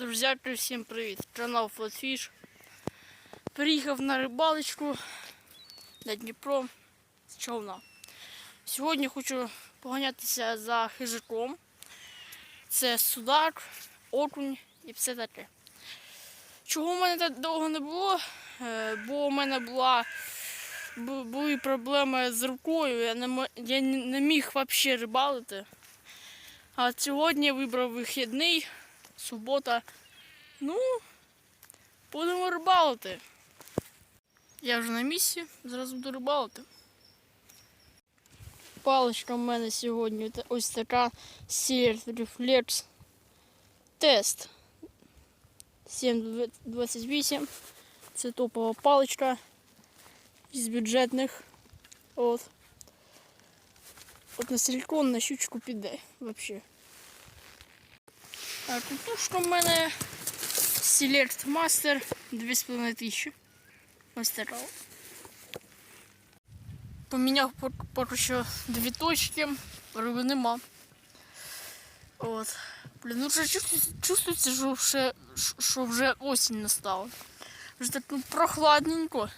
Друзяки, всім привіт! Канал Flatfish. Приїхав на рибалочку на Дніпро з човна. Сьогодні хочу поганятися за хижаком. Це судак, окунь і все таке. Чого в мене так довго не було? Е, Бо у мене була, були проблеми з рукою, я не, я не міг взагалі рибалити. А сьогодні вибрав вихідний, субота. Ну, будемо рибалити. Я вже на місці, зараз буду рибалити. Паличка в мене сьогодні та- ось така Sears Reflex Test 728. Це топова паличка із бюджетних. От. От на силикон на щучку піде взагалі. А кутушка в мене Select Master 2500. Ось така. от. Поміняв пок- поки що дві точки, риби нема. От. Блін, ну вже чувствується, що, вже, що вже осінь настала. Вже так ну, прохладненько.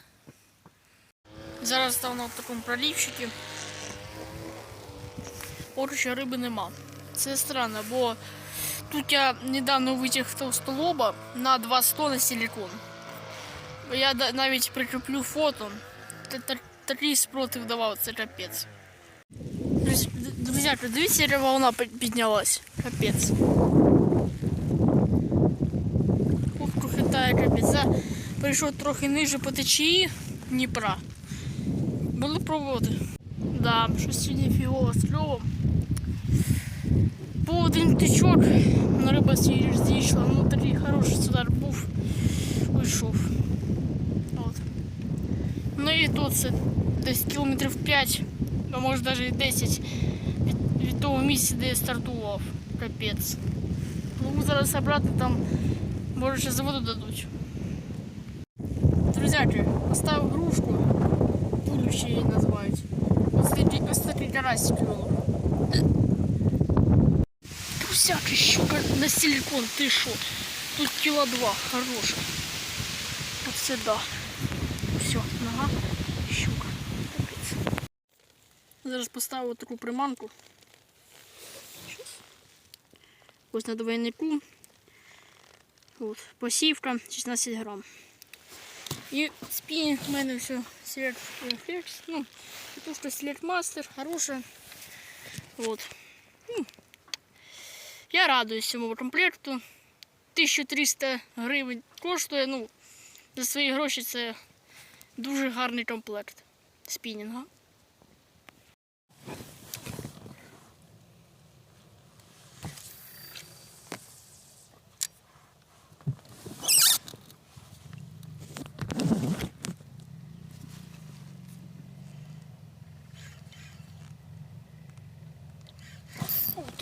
Зараз став на такому пролівчику. Що риби нема. Це странно, бо тут я недавно витяг толстолоба на 20 на силикон. Я да- навіть прикріплю фото. Та- та- Такий спротив давав, це капець. Друзі, д- Друзяки, дивіться, яка волна пі- піднялась. Капець. Кухку хитає капець. Я перейшов трохи ниже по течії Дніпра. Були пробувати. Да, щось сьогодні фігово з кльовом. Був один тичок, на риба свій зійшла. Ну такий хороший судар був. Вийшов. От. Ну і тут це десь кілометрів 5, а може навіть 10 від, від того місця, де я стартував. Капець. Ну зараз обратно там може ще заводу дадуть. Друзяки, поставив грушку, пулю ще її називають. Ось такий, ось такий карасик клюнув. Друзяки, щука на силикон, ти що? Тут кіло два, хороша. Оце да. Все, нога, щука. Капець. Зараз поставив таку приманку. Ось на двойнику. От, посівка 16 грам. І спінінг в мене все Select Reflex. Ну, катушка Select Master, хороша. Вот. Ну, я радуюсь цьому комплекту. 1300 гривень коштує. Ну, за свої гроші це дуже гарний комплект спінінга.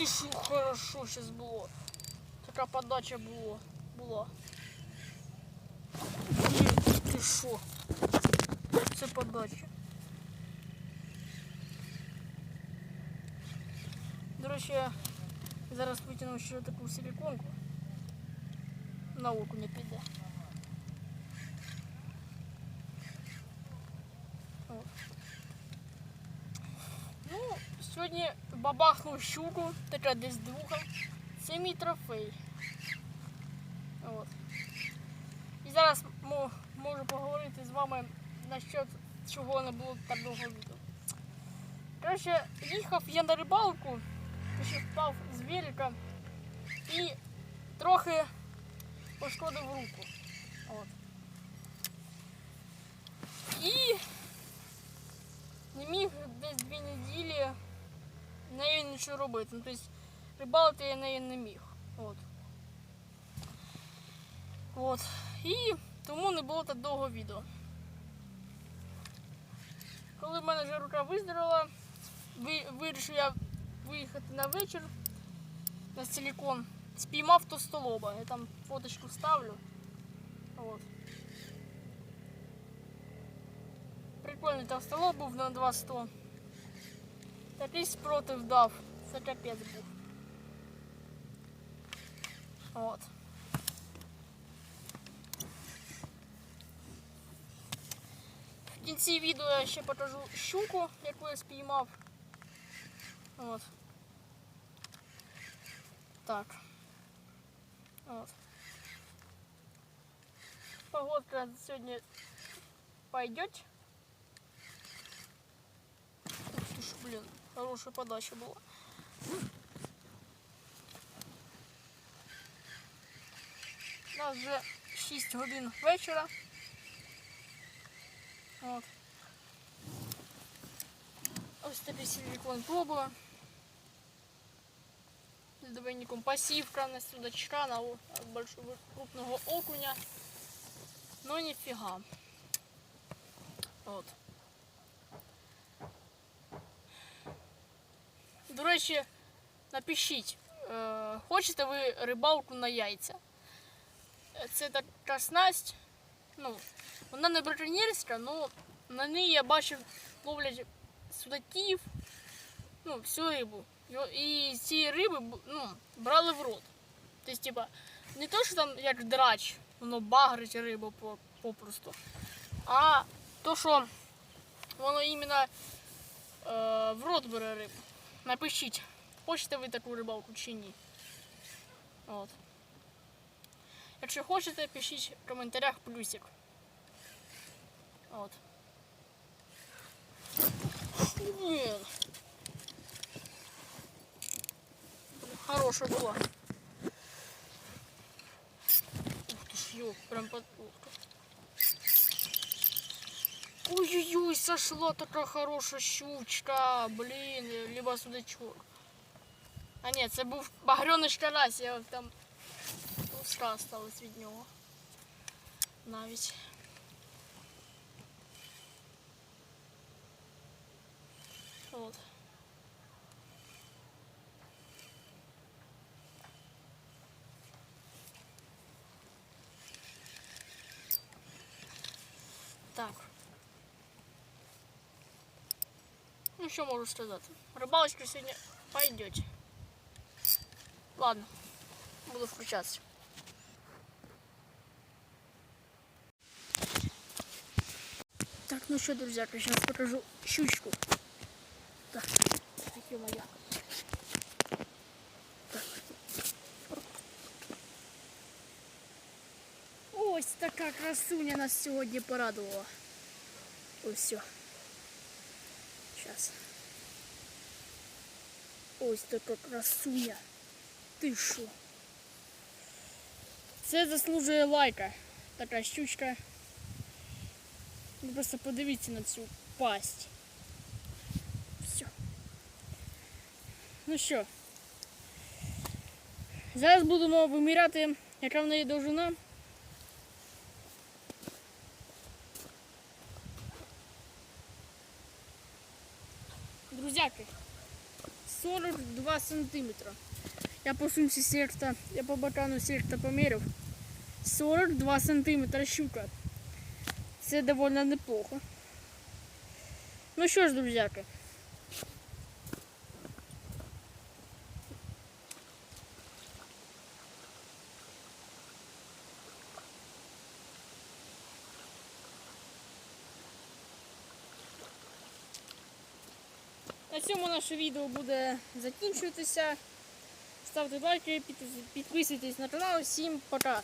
Ух ти що хорошо зараз було. Така подача була. була. Ні, ти що? Це подача. До речі, я зараз витягну ще таку силиконку. На око не піде. Сьогодні бабахнув щуку, така десь двуха. Це мій трофей. От. І зараз можу поговорити з вами насчет чого не було так довго відео. Коротше, їхав я на рибалку, ще впав з велика і трохи пошкодив руку. От. І не міг десь дві неділі нею нічого робити. Ну, тобто рибалити я нею не міг. От. От. І тому не було так довго відео. Коли в мене вже рука виздоровила, ви- вирішив я виїхати на вечір на силикон. Спіймав товстолоба. Я там фоточку ставлю. От. Прикольний товстолоб був на 200. Такий спротив дав. Це капець був. От. В кінці відео я ще покажу щуку, яку я спіймав. От. Так. От. Погодка сьогодні пойдет. Хорошая подача была. У нас вже 6 годин вечора. От. Ось такий силикон пробую. З двойником пасівка на судачка, на большого крупного окуня. Но нифига. От. До речі, напишіть, е, хочете ви рибалку на яйця? Це така снасть. Ну, вона не браконьєрська, але на ній я бачив ловлять судаків, ну, всю рибу. І ці риби ну, брали в рот. Тобто, типа, не то, що там як драч, воно багрить рибу попросту, а то, що воно іменно е, в рот бере рибу. Напишіть, хочете ви таку рибалку чи ні. От. Якщо хочете, пишіть в коментарях плюсик. От. Блин. Хорошая была. Ух ты ж, ёп, прям под... Ой-ой-ой, сошла такая хорошая щучка, блин, либо судачок. А нет, це був багряний карась, я там луска осталась від нього. Навіть. От. Так. Ну що можу сказати? Рибалочка сьогодні пойдете. Ладно, буду включатися. Так, ну что, друзья, я сейчас покажу щучку. Так, ё моя. Ось така красуня нас сьогодні порадувала. Ось все. Сейчас. Ось така красуня. Ти що? Це заслужує лайка. Така щучка. Ви просто подивіться на цю пасть. Все. Ну що, зараз будемо виміряти, яка в неї довжина. Друзяки, 42 сантиметра. Я по сумці секта, я по бакану секта поміряв. 42 сантиметра щука. Це довольно неплохо. Ну що ж, друзяки. На цьому наше відео буде закінчуватися. Ставте лайки, підписуйтесь на канал. Всім пока!